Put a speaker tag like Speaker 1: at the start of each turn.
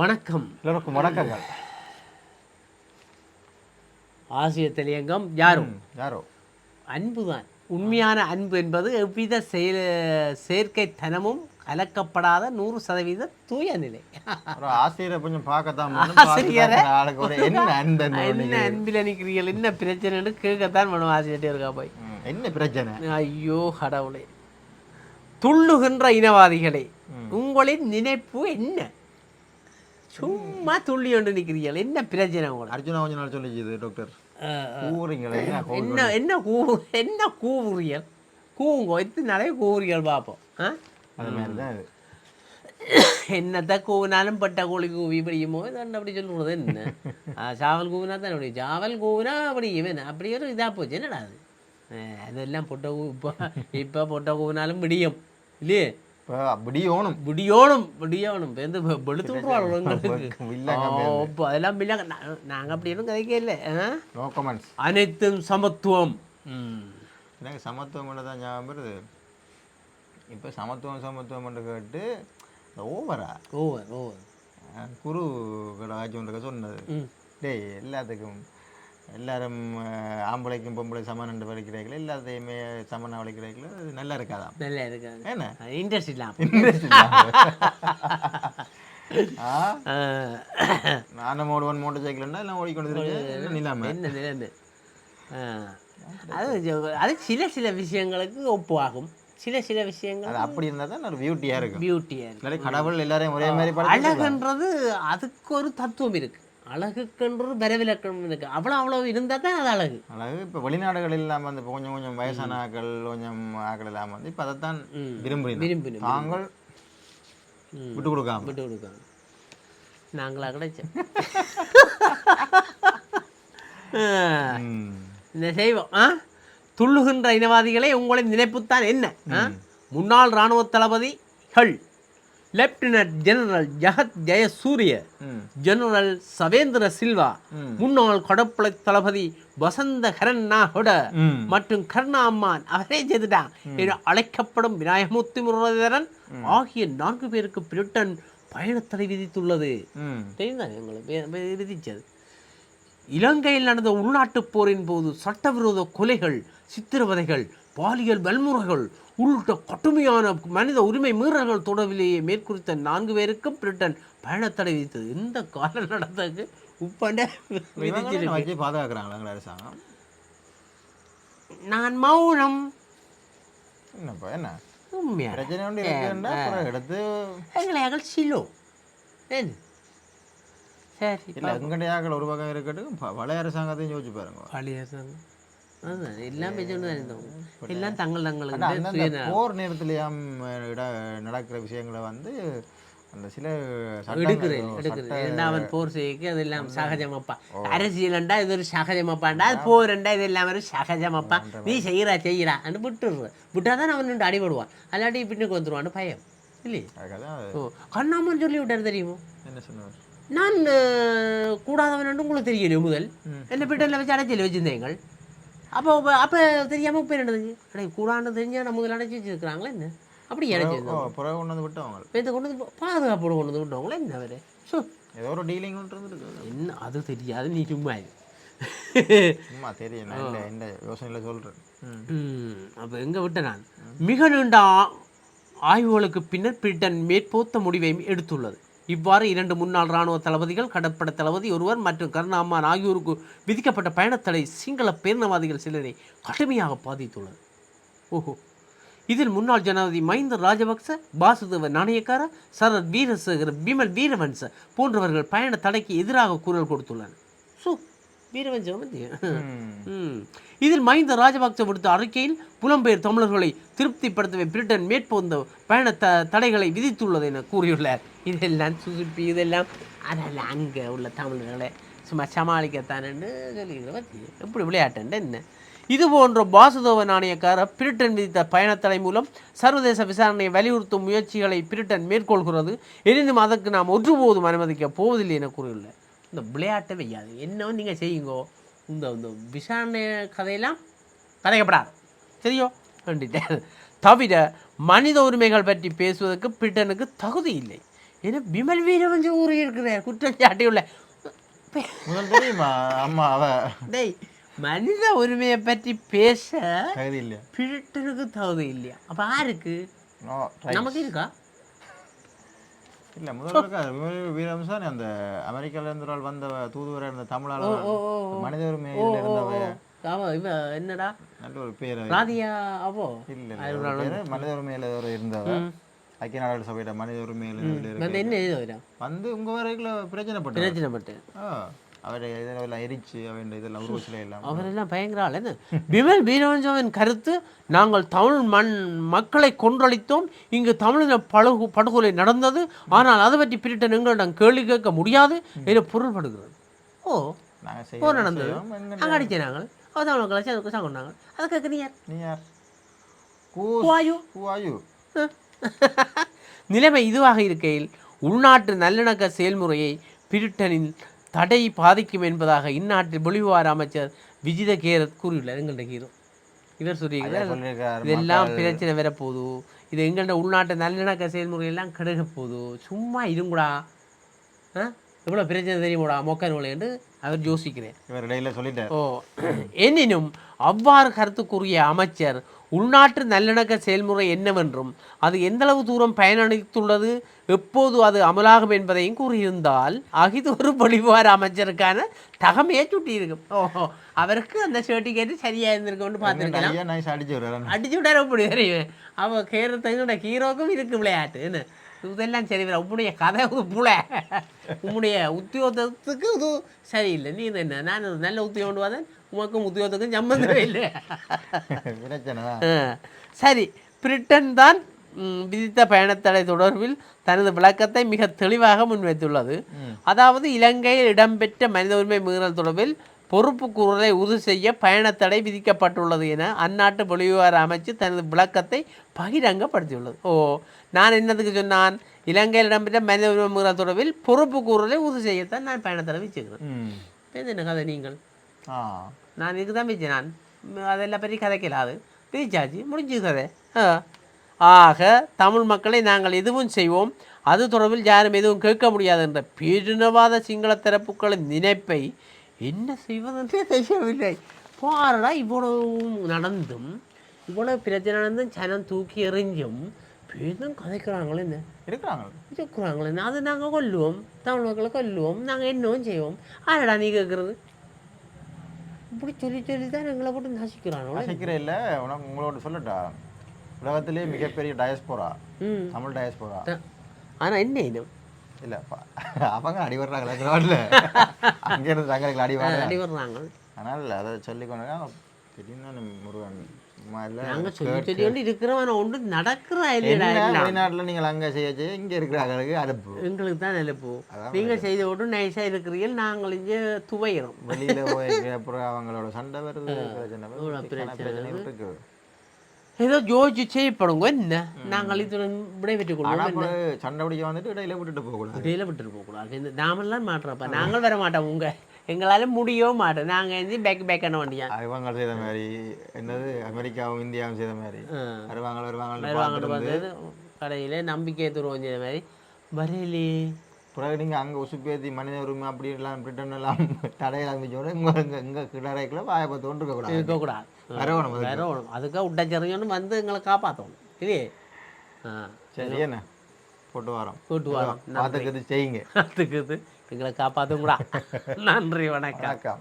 Speaker 1: வணக்கம்.
Speaker 2: எல்லோருக்கும் வணக்கங்கள்.
Speaker 1: ஆசிய தலையங்கம் யாரும்
Speaker 2: ம், யாரோ?
Speaker 1: அன்புதான். உண்மையான அன்பு என்பது எவ்வித செயல் செயற்கைத்தனமும் கலக்கப்படாத நூறு சதவீத தூய நிலை
Speaker 2: ஆசிரியரை கொஞ்சம் பார்க்கத்தான்.
Speaker 1: ஆசிரியரை?
Speaker 2: என்ன அன்பு
Speaker 1: அன்பில் நிற்கிறீர்கள் என்ன பிரச்சனைன்னு கேட்கத்தான் வேணும் ஆசிரியர்கிட்ட இருக்கா போய்.
Speaker 2: என்ன பிரச்சனை?
Speaker 1: ஐயோ கடவுளே. துள்ளுகின்ற இனவாதிகளே உங்களின் நினைப்பு என்ன? சும்மா துள்ளி கொண்டு நிற்கிறீர்கள் என்ன பிரச்சனை உங்களுக்கு?
Speaker 2: அர்ஜுனா கொஞ்ச நாள் சொல்லிச்சு டாக்டர்
Speaker 1: அஹ்,
Speaker 2: கூறுங்களே என்ன
Speaker 1: என்ன என்ன கூ என்ன கூவுறியல் கூவுங்கோ எத்தனை நாளைக்கு கூவுறியல் பார்ப்போம் ஆ?
Speaker 2: அது மாதிரி தான் இது
Speaker 1: என்னத்தை கூவினாலும் பட்ட கோழி கூவி படியுமோ? இதான் அப்படி சொல்லுறது என்ன? சாவல் கூவினா தான் அப்படி? சாவல் கூவினா அப்படி இவன் அப்படி ஒரு இதாக போச்சு. என்னடா அது? அதெல்லாம் பொட்டை இப்போ இப்போ பொட்டை கூவினாலும் விடியும். இல்லையே?
Speaker 2: ஓணும்
Speaker 1: விடியோணும். விடியோணும் வந்து வெளுத்து இப்போ அதெல்லாம் இல்லைங்க நாங்கள் அப்படி ஒன்றும் கதைக்கே இல்லை ஆ?
Speaker 2: நோ கமெண்ட்ஸ்
Speaker 1: அனைத்தும் சமத்துவம்.
Speaker 2: எனக்கு சமத்துவம் தான் ஞாபகம் வருது. இப்போ சமத்துவம் சமத்துவம் கேட்டு ஓவரா?
Speaker 1: Over over.
Speaker 2: குரு கடை ஆட்சி ஒன்றுக்க சொன்னது டேய் எல்லாத்துக்கும் எல்லாரும் ஆம்பளைக்கும் பொம்பளை சமன் வலிக்கிறாங்களே எல்லாத்தையுமே சமனாக வலிக்கிறாங்களே அது நல்லா இருக்காதாம்
Speaker 1: நல்லா இருக்காது.
Speaker 2: என்ன?
Speaker 1: இன்ட்ரெஸ்ட் இல்லாம. ஆஹ்,
Speaker 2: நானும் ஓடுவன் மோட்டர் சைக்கிள்னா எல்லாம் ஓடிக்கொண்டு இல்லாம
Speaker 1: என்ன நிலைமை? அது அது சில சில விஷயங்களுக்கு ஒப்புவாகும். சில சில விஷயங்கள்
Speaker 2: அப்படி இருந்தால் தான் ஒரு பியூட்டியாக இருக்கும்.
Speaker 1: பியூட்டியாக இருக்கு
Speaker 2: இல்லாட்டி கடவுள் எல்லாரையும் ஒரே மாதிரி
Speaker 1: அழகுன்றது அதுக்கு ஒரு தத்துவம் இருக்கு. அழகுக்குன்றது வரவிலக்கணம் இருக்கு. அவ்வளோ அவ்வளோ இருந்தால் தான் அது அழகு.
Speaker 2: அழகு. இப்போ வெளிநாடுகள் இல்லாமல் வந்து இப்போ கொஞ்சம் கொஞ்சம் வயசான ஆக்கள் கொஞ்சம் ஆக்கள் இல்லாமல் வந்து இப்போ அதைத்தான் விரும்புகிறீங்க
Speaker 1: விரும்பினோம்
Speaker 2: தாங்கள்
Speaker 1: ம்.
Speaker 2: விட்டு கொடுக்காம.
Speaker 1: விட்டு கொடுக்காங்க நாங்களா கிடைச்சோம். இந்த செய்வோம் ஆ? துள்ளுகின்ற இனவாதிகளே உங்களின் நினைப்புத்தான் என்ன? முன்னாள் இராணுவ தளபதிகள் லெப்டினன்ட் ஜெனரல் ஜெகத் ஜெயசூரிய. ஜெனரல் சவேந்திர சில்வா. முன்னாள் கடற்படை தளபதி வசந்த கரண்ணாஹொட
Speaker 2: ம்.
Speaker 1: மற்றும் கருணா அம்மான் அவரே செய்துட்டான் என அழைக்கப்படும் விநாயகமூர்த்தி முரளிதரன் ஆகிய நான்கு பேருக்கு பிரிட்டன் பயணத்தடை விதித்துள்ளது. தெரியுதா எங்களுக்கு விதிச்சது இலங்கையில் நடந்த உள்நாட்டுப் போரின் போது சட்டவிரோத கொலைகள் சித்திரவதைகள் பாலியல் வன்முறைகள் உள்ளிட்ட கடுமையான மனித உரிமை மீறல்கள் தொடர்பிலேயே மேற்குறித்த நான்கு பேருக்கும் பிரிட்டன் பயணத்தடை விதித்தது. இந்த கால நடந்ததுக்கு உப்பண்ட
Speaker 2: வச்சு பாதுகாக்கிறாங்களா அரசாங்கம்?
Speaker 1: நான் மௌனம்.
Speaker 2: என்னப்பா என்ன?
Speaker 1: உண்மையா?
Speaker 2: எடுத்து
Speaker 1: எங்களை அகழ்ச்சியிலோ ஏன்? சரி
Speaker 2: இல்லை எங்கடையாக்கள் ஒரு பக்கம் இருக்கட்டும் பழைய அரசாங்கத்தையும் யோசிச்சு பாருங்க.
Speaker 1: பழைய சங்கம் அதுதான் எல்லாம் பேச்சு தான் இருந்தோம். எல்லாம் தங்கள் தங்களுக்கு.
Speaker 2: போர் நேரத்திலேயாம் நடக்கிற விஷயங்களை வந்து அந்த சில
Speaker 1: எடுக்கிறேன் எடுக்கிறேன். இரண்டாவது போர் செய்யக்கு அதெல்லாம் சகஜமப்பா. அரசியலண்டா இது ஒரு சகஜமப்பாண்டா அது போரண்டா இது எல்லாம் ஒரு சகஜமப்பா. நீ செய்கிறா செய்கிறா அன்னு விட்டுடுற விட்டா தான் அவன் நின்று அடிபடுவான். அல்லாட்டி பின்னுக்கு வந்துடுவான்னு பயம் இல்லையே? ஓ கண்ணாமன் சொல்லி விட்டார் தெரியுமோ?
Speaker 2: என்ன சொன்னார்?
Speaker 1: நான் கூடாதவன் உங்களுக்கு தெரியலையோ முதல்? என்ன பிரிட்டனில் வச்சு அடைச்சல வச்சிருந்தேங்கள் அப்போ அப்போ தெரியாமல் இப்போ என்னது? அடே கூடான்னு தெரிஞ்சா நம்ம முதல்ல அடைச்சி வச்சிருக்கிறாங்களே என்ன? அப்படி அடைச்சிருந்தோம்
Speaker 2: புறவை கொண்டு வந்து விட்டவங்க.
Speaker 1: இப்போ கொண்டு வந்து பாதுகாப்போடு கொண்டு வந்து விட்டவங்களே என்ன அவரு சோ
Speaker 2: ஏதோ ஒரு டீலிங் இருந்துருக்கு.
Speaker 1: என்ன? அது தெரியாது நீ சும்மா.
Speaker 2: சும்மா தெரியும் நான் இந்த யோசனையில் சொல்கிறேன்
Speaker 1: அப்போ எங்கே விட்டேன் நான்? மிக நீண்ட ஆய்வுகளுக்கு பின்னர் பிரிட்டன் மேற்போத்த முடிவை எடுத்துள்ளது. இவ்வாறு இரண்டு முன்னாள் இராணுவ தளபதிகள் கடற்படை தளபதி ஒருவர் மற்றும் கருணாமான் ஆகியோருக்கு விதிக்கப்பட்ட பயணத்தடை சிங்கள பேரினவாதிகள் சிலரை கடுமையாக பாதித்துள்ளது. ஓஹோ. இதில் முன்னாள் ஜனாதிபதி மஹிந்த ராஜபக்ச பாசுதேவ நாணயக்கார சரத் வீரசேகர் பிமல் வீரவன்ச போன்றவர்கள் பயண தடைக்கு எதிராக குரல் கொடுத்துள்ளனர். சு வீரவன்சம் வந்து இதில் மஹிந்த ராஜபக்ச விடுத்த அறிக்கையில் புலம்பெயர் தமிழர்களை திருப்திப்படுத்தவே பிரிட்டன் மேற்போந்த பயண த தடைகளை விதித்துள்ளது என கூறியுள்ளார். இதெல்லாம் சுசுப்பி இதெல்லாம் அதெல்லாம் அங்கே உள்ள தமிழர்களை சும்மா சமாளிக்கத்தானு சொல்லிக்கிற பற்றி எப்படி விளையாட்டுன்ட்டு என்ன இது போன்ற பாசுதேவ நாணயக்கார பிரிட்டன் விதித்த பயணத்தடை மூலம் சர்வதேச விசாரணையை வலியுறுத்தும் முயற்சிகளை பிரிட்டன் மேற்கொள்கிறது எனினும் அதற்கு நாம் ஒருபோதும் அனுமதிக்க போவதில்லை என கூறியுள்ள இந்த விளையாட்டை வையாது என்ன நீங்கள் செய்யுங்கோ இந்த இந்த விசாரணை கதையெல்லாம் கதைக்கப்படாது சரியோ கண்டிட்டேன் தவிர மனித உரிமைகள் பற்றி பேசுவதற்கு பிரிட்டனுக்கு தகுதி இல்லை ஏன்னா விமல் வீரவஞ்சு கூறியிருக்கிறார் குற்றச்சாட்டியுள்ள
Speaker 2: முதல் தெரியுமா? அம்மா அவ.
Speaker 1: டேய் மனித உரிமையை பற்றி பேச
Speaker 2: தகுதி இல்லையா?
Speaker 1: பிரிட்டனுக்கு தகுதி இல்லையா? அப்போ யாருக்கு நமக்கு இருக்கா?
Speaker 2: இல்ல முதல்ல வீரம்சான் அந்த அமெரிக்கால இருந்து வந்த தூதுவர இருந்த தமிழால மனித உரிமையில இருந்தவ.
Speaker 1: ஆமா இவ என்னடா?
Speaker 2: நல்ல ஒரு பேர்.
Speaker 1: ராதியா அவோ?
Speaker 2: இல்ல மனித உரிமையில இருந்தவ. ஐக்கிய நாடுகள் சபையிட மனித.
Speaker 1: வந்து என்ன எழுத
Speaker 2: வந்து உங்க வரைக்குள்ள பிரச்சனை பட்டு
Speaker 1: பிரச்சனை பட்டு
Speaker 2: அவரை இதெல்லாம் எரிச்சு அவன் இதெல்லாம் உருவச்சில எல்லாம்.
Speaker 1: அவரெல்லாம் பயங்கர ஆள். என்ன? விமல் வீரவஞ்சவன் கருத்து நாங்கள் தமிழ் மண் மக்களை கொன்றளித்தோம். இங்கு தமிழின படுகு படுகொலை நடந்தது. ஆனால் அதை பற்றி பிரிட்டன் எங்களிடம் கேள்வி கேட்க முடியாது என பொருள்படுகிறது. ஓ
Speaker 2: செய்யறோம்,
Speaker 1: நடந்தது. அங்கே அடிச்ச நாங்கள் அவ தமிழ் மக்களை சேர்ந்து சாப்பிட்டாங்க அதை கேட்குறீங்க
Speaker 2: நீ யார்? are you?
Speaker 1: நிலைமை இதுவாக இருக்கையில் உள்நாட்டு நல்லிணக்க செயல்முறையை பிரிட்டனின் தடை பாதிக்கும் என்பதாக இந்நாட்டில் வெளிவார அமைச்சர் விஜித கேரத் கூறியுள்ளார். எங்கள்ட ஹீரோ இவர் சொல்லியிருக்கிறார் இதெல்லாம் பிரச்சனை வரப்போகுது இது எங்கள்ட உள்நாட்டு நல்லிணக்க செயல்முறையெல்லாம் கெடுக்க போகுது. சும்மா இருங்கூடா. எவ்வளோ பிரச்சனை தெரியுமாடா மொக்க என்று அவர் யோசிக்கிறேன்.
Speaker 2: இவர் இடையில சொல்லிட்டார்.
Speaker 1: ஓ எனினும் அவ்வாறு கருத்து கூறிய அமைச்சர் உள்நாட்டு நல்லிணக்க செயல்முறை என்னவென்றும் அது எந்தளவு தூரம் பயனளித்துள்ளது எப்போது அது அமலாகும் என்பதையும் கூறியிருந்தால் அகிது ஒரு பொலிவார அமைச்சருக்கான தகமையை சுட்டியிருக்கும் ஓஹோ அவருக்கு அந்த சர்டிஃபிகேட் சரியா இருந்திருக்கும்னு பார்த்துருக்கலாம்.
Speaker 2: அடிச்சு விடுறாரு.
Speaker 1: அடிச்சு விட்டார அப்படி தெரியும் அவ கேரத்தங்கட ஹீரோக்கும் இருக்கு விளையாட்டு என்ன? இதெல்லாம் சரி வர உன்னுடைய கதை புல உன்னுடைய உத்தியோகத்துக்கு இது சரியில்லை. நீ என்ன? நான் நல்ல உத்தியோகம் கொண்டு வந்தேன் உமக்கும் உத்தியோகத்துக்கும் சம்மந்தமே இல்லை. சரி பிரிட்டன் தான் விதித்த பயணத்தடை தொடர்பில் தனது விளக்கத்தை மிக தெளிவாக முன்வைத்துள்ளது. அதாவது இலங்கையில் இடம்பெற்ற மனித உரிமை மீறல் தொடர்பில் பொறுப்பு கூறலை உறுதி செய்ய பயணத்தடை விதிக்கப்பட்டுள்ளது என அந்நாட்டு வெளிவிவகார அமைச்சு தனது விளக்கத்தை பகிரங்கப்படுத்தியுள்ளது. ஓ நான் என்னதுக்கு சொன்னான்? இலங்கையில் இடம்பெற்ற மனித உரிமை தொடர்பில் பொறுப்பு கூறலை உறுதி செய்யத்தான் நான் பயணத்தடை வச்சுக்கிறேன் என்ன கதை நீங்கள்? நான் இதுக்கு தான் வச்சேன் நான் அதெல்லாம் பற்றி கதைக்கலாது பிரிச்சாச்சு முடிஞ்சு கதை. ஆக தமிழ் மக்களை நாங்கள் எதுவும் செய்வோம்? அது தொடர்பில் யாரும் எதுவும் கேட்க முடியாது என்ற பேரினவாத சிங்கள தரப்புகளின் நினைப்பை என்ன செய்வதென்றே தெரியவில்லை. பாருடா இவ்வளவு நடந்தும் இவ்வளவு பிரச்சனை நடந்தும் சனம் தூக்கி எறிஞ்சும் பேரும் கதைக்கிறாங்களே என்ன?
Speaker 2: இருக்கிறாங்க
Speaker 1: இருக்கிறாங்களே அது நாங்கள் கொல்லுவோம் தமிழ் மக்களை கொல்லுவோம் நாங்கள் என்னவும் செய்வோம். ஆரடா நீ கேட்குறது இப்படி சொல்லி சொல்லி தான் எங்களை போட்டு நசிக்கிறானோ
Speaker 2: ரசிக்கிற இல்ல உனக்கு உங்களோட சொல்லட்டா? உலகத்திலே மிகப்பெரிய டயஸ்போரா தமிழ் டயஸ்போரா
Speaker 1: ஆனால் என்ன இன்னும்
Speaker 2: இல்ல அவங்க அடி வர்றாங்களா கிரௌண்ட்ல அங்க இருந்து தங்களுக்கு அடி வர்றாங்க
Speaker 1: அடி வர்றாங்க
Speaker 2: ஆனால் அதை சொல்லி கொண்டு திடீர்னு முருகன்
Speaker 1: நாங்கள் சொல்லி சொல்லி கொண்டு இருக்கிறவன் ஒன்று நடக்கிறா இல்லைடா
Speaker 2: என்ன
Speaker 1: எல்லாம்.
Speaker 2: வெளிநாட்டுல நீங்கள் அங்க செய்ய இங்க இருக்கிறாங்களுக்கு அனுப்பு
Speaker 1: எங்களுக்கு தான்
Speaker 2: அதான்
Speaker 1: நீங்கள் செய்த விட்டு நைஸாக இருக்கிறீர்கள் நாங்கள் இங்கே துவையிறோம்
Speaker 2: வெளியில போய் அப்புறம் அவங்களோட சண்டை வருது பிரச்சனை
Speaker 1: ஏதோ யோசிச்சு செய்யப்படுங்க என்ன நாங்கள் இதுடன் விடைபெற்றுக் கொள்வோம்
Speaker 2: சண்டை பிடிக்க வந்துட்டு இடையில விட்டுட்டு போக கூடாது
Speaker 1: இடையில விட்டுட்டு போகக்கூடாது நாமெல்லாம் மாட்டுறப்ப நாங்கள் வர மாட்டோம் உங்க எங்களால முடியவும் மாட்டோம் நாங்கள் வந்து பேக் பேக் பண்ண வண்டியா
Speaker 2: இவங்க செய்த மாதிரி என்னது அமெரிக்காவும் இந்தியாவும் செய்த மாதிரி வருவாங்க வருவாங்க
Speaker 1: பார்த்தது கடையில் நம்பிக்கை துருவம் செய்த மாதிரி வரையிலே
Speaker 2: பிறகு நீங்க அங்க உசுப்பேத்தி மனித உரிமை அப்படி எல்லாம் பிரிட்டன் எல்லாம் தடையில் ஆரம்பிச்சோட இங்க இங்க இங்க கிடறைக்குள்ள வாயை பார்த்து கொண்டு இருக்க கூடாது.
Speaker 1: இருக்கக்கூடாது.
Speaker 2: அதுக்கு.
Speaker 1: வேற ஒன்றும் அதுக்காக விட்டச்சரிஞ்சோன்னு வந்து எங்களை காப்பாற்றணும் இல்லையே? ஆ.
Speaker 2: சரி என்ன? போட்டு வரோம்.
Speaker 1: கூட்டு வரோம்.
Speaker 2: பார்த்துக்கிறது செய்யுங்க.
Speaker 1: இது எங்களை காப்பாற்றும் கூட நன்றி வணக்கம்.
Speaker 2: வணக்கம்.